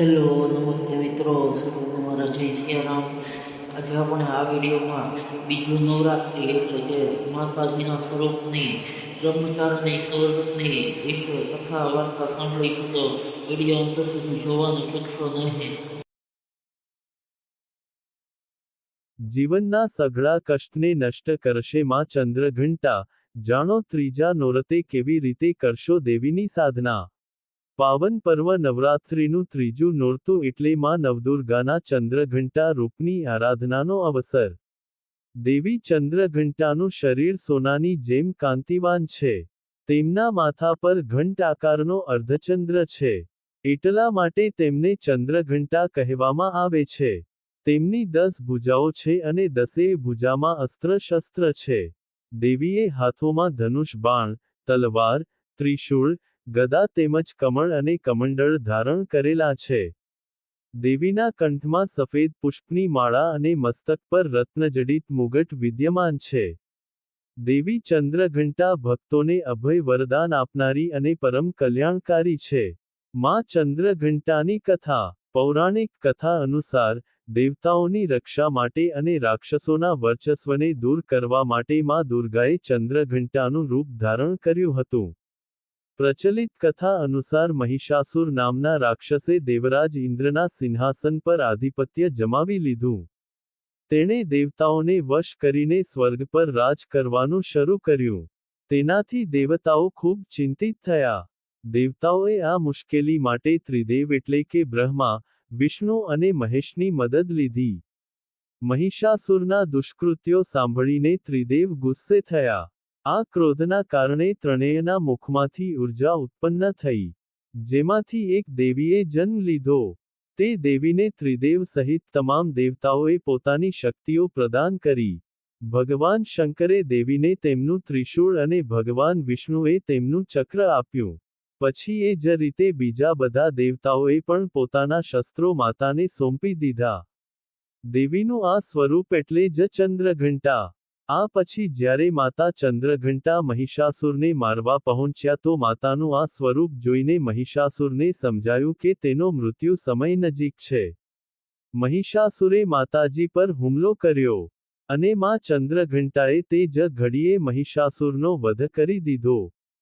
Hello નમસ્તે મિત્રો સર્વને મારા જય સિયારામ. આજે આપણે આ વિડીયોમાં બીજું નવરાત્રિ એટલે કે માતાજીના સ્વરૂપની, બ્રહ્મચારની સ્વરૂપની વિશે કથા વાર્તા સાંભળીશું તો વીડિયો અંત સુધી જોવાનું ચૂકશો નહીં. જીવનના સઘળા કષ્ટને નષ્ટ કરશે માં ચંદ્રઘંટા. જાણો ત્રીજા નોરતે કેવી રીતે કરશો દેવીની સાધના. પાવન પર્વ નવરાત્રિનું ત્રીજું નોરતું એટલે માં નવદુર્ગાના ચંદ્રઘંટા રૂપની આરાધનાનો અવસર. દેવી ચંદ્રઘંટાનું શરીર સોનાની જેમ કાંતિવાન છે. તેમના માથા પર ઘંટ આકારનો અર્ધચંદ્ર છે. એટલા માટે તેમને ચંદ્રઘંટા કહેવામાં આવે છે. તેમની દસ ભુજાઓ છે અને દસેય ભુજામાં અસ્ત્ર શસ્ત્ર છે. દેવીએ હાથોમાં ધનુષ બાણ, તલવાર, ત્રિશૂળ ગદા તેમજ કમળ અને કમંડળ ધારણ કરેલા છે. દેવીના કંઠમાં સફેદ પુષ્પની માળા અને મસ્તક પર રત્નજડિત મુગટ વિદ્યમાન છે. દેવી ચંદ્રઘંટા ભક્તોને અભય વરદાન આપનારી અને પરમ કલ્યાણકારી છે. માં ચંદ્રઘંટાની કથા, પૌરાણિક કથા અનુસાર, દેવતાઓની રક્ષા માટે અને રાક્ષસોના વર્ચસ્વને દૂર કરવા માટે માં દુર્ગાએ ચંદ્રઘંટાનું રૂપ ધારણ કર્યું હતું. પ્રચલિત કથા અનુસાર મહિષાસુર નામના રાક્ષસે દેવરાજ ઇન્દ્રના સિંહાસન પર આધિપત્ય જમાવી લીધું. તેણે દેવતાઓને વશ કરીને સ્વર્ગ પર રાજ કરવાનું શરૂ કર્યું. તેનાથી દેવતાઓ ખૂબ ચિંતિત થયા. દેવતાઓએ આ મુશ્કેલી માટે ત્રિદેવ એટલે કે બ્રહ્મા, વિષ્ણુ અને મહેશની મદદ લીધી. મહિષાસુરના દુષ્કૃત્યો સાંભળીને ત્રિદેવ ગુસ્સે થયા. આ ક્રોધના કારણે ત્રણેયના મુખમાંથી ઊર્જા ઉત્પન્ન થઈ. જેમાંથી એક દેવીએ જન્મ લીધો. તે દેવીને ત્રિદેવ સહિત તમામ દેવતાઓએ પોતાની શક્તિઓ પ્રદાન કરી. ભગવાન શંકરે દેવીને તેમનું ત્રિશૂળ અને ભગવાન વિષ્ણુએ તેમનું ચક્ર આપ્યું. પછી એ જ રીતે બીજા બધા દેવતાઓએ પણ પોતાના શસ્ત્રો માતાને સોંપી દીધા. દેવીનું આ સ્વરૂપ એટલે જ ચંદ્રઘંટા. આ પછી જ્યારે માતા ચંદ્રઘંટા મહિષાસુરને મારવા પહોંચ્યા તો માતાનું આ સ્વરૂપ જોઈને મહિષાસુરને સમજાયું કે તેનો મૃત્યુ સમય નજીક છે. મહિષાસુરે માતાજી પર હુમલો કર્યો અને માં ચંદ્રઘંટાએ તે જ ઘડીએ મહિષાસુરનો વધ કરી દીધો.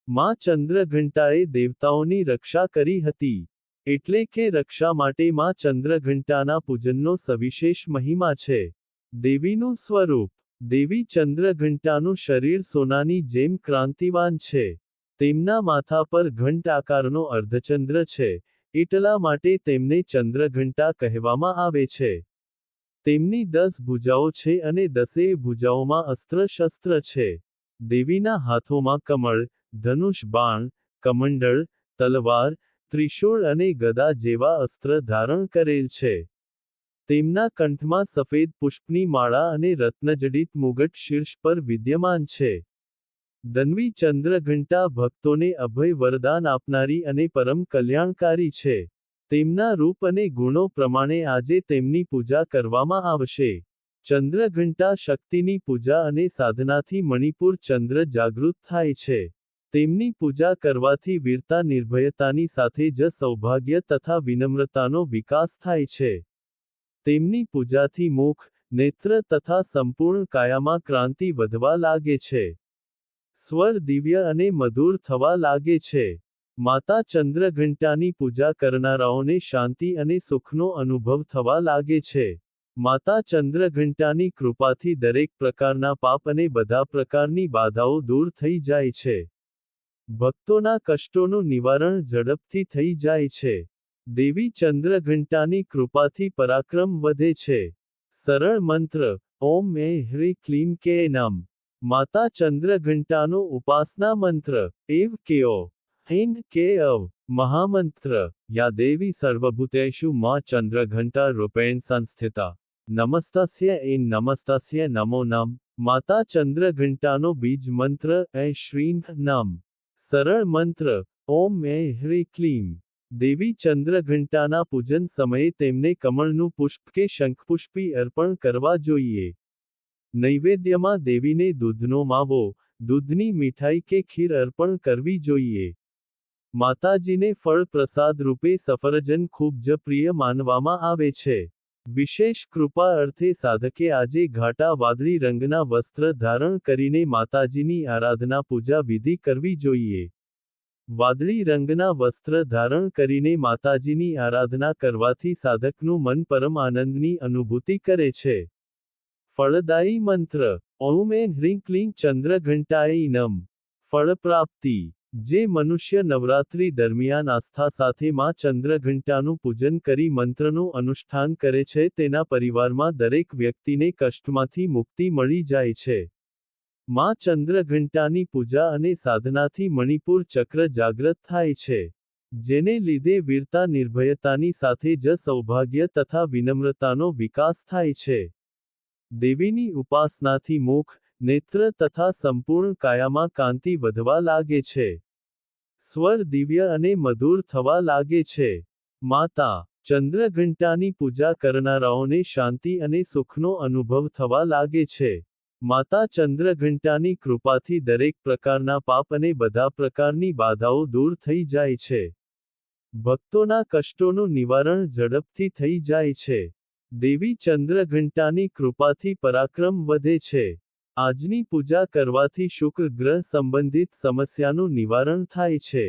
માં ચંદ્રઘંટાએ દેવતાઓની રક્ષા કરી હતી, એટલે કે રક્ષા માટે માં ચંદ્રઘંટાના પૂજનનો સવિશેષ મહિમા છે. દેવીનું સ્વરૂપ દેવી ચંદ્રઘંટાનું શરીર સોનાની જેમ ક્રાંતિવાન છે. તેમના માથા પર ઘંટ આકારનો અર્ધચંદ્ર છે. એટલા માટે તેમને ચંદ્રઘંટા કહેવામાં આવે છે. તેમની દસ ભુજાઓ છે અને દસેય ભુજાઓમાં અસ્ત્ર શસ્ત્ર છે. દેવીના હાથોમાં કમળ, ધનુષ, બાણ, કમંડળ, તલવાર, ત્રિશૂળ અને ગદા જેવા અસ્ત્ર ધારણ કરેલ છે. તેમના કંઠમાં સફેદ પુષ્પની માળા અને રત્નજડિત મુગટ શીર્ષ પર વિદ્યમાન છે. દન્વી ચંદ્રઘંટા ભક્તોને અભય વરદાન આપનારી અને પરમ કલ્યાણકારી છે. તેમના રૂપ અને ગુણો પ્રમાણે આજે તેમની પૂજા કરવામાં આવશે. ચંદ્રઘંટા શક્તિની પૂજા અને સાધનાથી મણિપુર ચંદ્ર જાગૃત થાય છે. તેમની પૂજા કરવાથી વીરતા, નિર્ભયતાની સાથે જ સૌભાગ્ય તથા વિનમ્રતાનો વિકાસ થાય છે. તેમની પૂજાથી મુખ, નેત્ર તથા સંપૂર્ણ કાયામાં ક્રાંતિ વધવા લાગે છે. સ્વર દિવ્ય અને મધુર થવા લાગે છે. માતા ચંદ્રઘંટાની પૂજા કરનારાઓને શાંતિ અને સુખનો અનુભવ થવા લાગે છે. માતા ચંદ્રઘંટાની કૃપાથી દરેક પ્રકારના પાપ અને બધા પ્રકારની બાધાઓ દૂર થઈ જાય છે. ભક્તોના કષ્ટોનું નિવારણ ઝડપથી થઈ જાય છે. દેવી ચંદ્રઘંટાની કૃપાથી પરાક્રમ વધે છે સરળ મંત્ર ઓમ એ હ્રી ક્લીમ કે નમ માતા ચંદ્રઘંટાનો ઉપાસના મંત્ર એવ કેઓ હિંદ કે અવ મહામંત્ર યા દેવી સર્વભૂતેષુ મા ચંદ્રઘંટા રૂપેણ સંસ્થિતા નમસ્તસ્ય એન નમસ્તસ્ય નમો નમ માતા ચંદ્રઘંટાનો બીજ મંત્ર એ શ્રીં નમ સરળ મંત્ર ઓમ એ હ્રી ક્લીમ દેવી ચંદ્રઘંટાના પૂજન સમયે તેમને કમળનું પુષ્પ કે શંખપુષ્પી અર્પણ કરવા જોઈએ. નૈવેદ્યમાં દેવીને દૂધનો માવો, દૂધની મીઠાઈ કે ખીર અર્પણ કરવી જોઈએ. માતાજીને ફળ પ્રસાદ રૂપે સફરજન ખૂબ જ પ્રિય માનવામાં આવે છે. વિશેષ કૃપા અર્થે સાધકે આજે ઘાટા વાદળી રંગના વસ્ત્ર ધારણ કરીને માતાજીની આરાધના પૂજા વિધિ કરવી જોઈએ. વાદળી રંગના વસ્ત્ર ધારણ કરીને માતાજીની આરાધના કરવાથી સાધકનું મન પરમ આનંદની અનુભૂતિ કરે છે. ફળદાયી મંત્ર. ઓમ એ હ્રીં ક્લીં ચંદ્રઘંટાય નમ ફળ પ્રાપ્તિ જે મનુષ્ય નવરાત્રિ દરમિયાન આસ્થા સાથે માં ચંદ્રઘંટાનું પૂજન કરી મંત્રનું અનુષ્ઠાન કરે છે, તેના પરિવારમાં દરેક વ્યક્તિને કષ્ટમાંથી મુક્તિ મળી જાય છે. માં ચંદ્રઘંટાની પૂજા અને સાધનાથી મણિપુર ચક્ર જાગ્રત થાય છે, જેને લીધે વીરતા નિર્ભયતાની સાથે જ સૌભાગ્ય તથા વિનમ્રતાનો વિકાસ થાય છે. દેવીની ઉપાસનાથી મુખ, નેત્ર તથા સંપૂર્ણ કાયામાં કાંતિ વધવા લાગે છે. સ્વર દિવ્ય અને મધુર થવા લાગે છે. માતા ચંદ્રઘંટાની પૂજા કરનારાઓને શાંતિ અને સુખનો અનુભવ થવા લાગે છે. માતા ચંદ્રઘંટાની કૃપાથી દરેક પ્રકારના પાપ અને બધા પ્રકારની બાધાઓ દૂર થઈ જાય છે. ભક્તોના કષ્ટોનું નિવારણ ઝડપથી થઈ જાય છે. દેવી ચંદ્રઘંટાની કૃપાથી પરાક્રમ વધે છે. આજની પૂજા કરવાથી શુક્ર ગ્રહ સંબંધિત સમસ્યાનું નિવારણ થાય છે.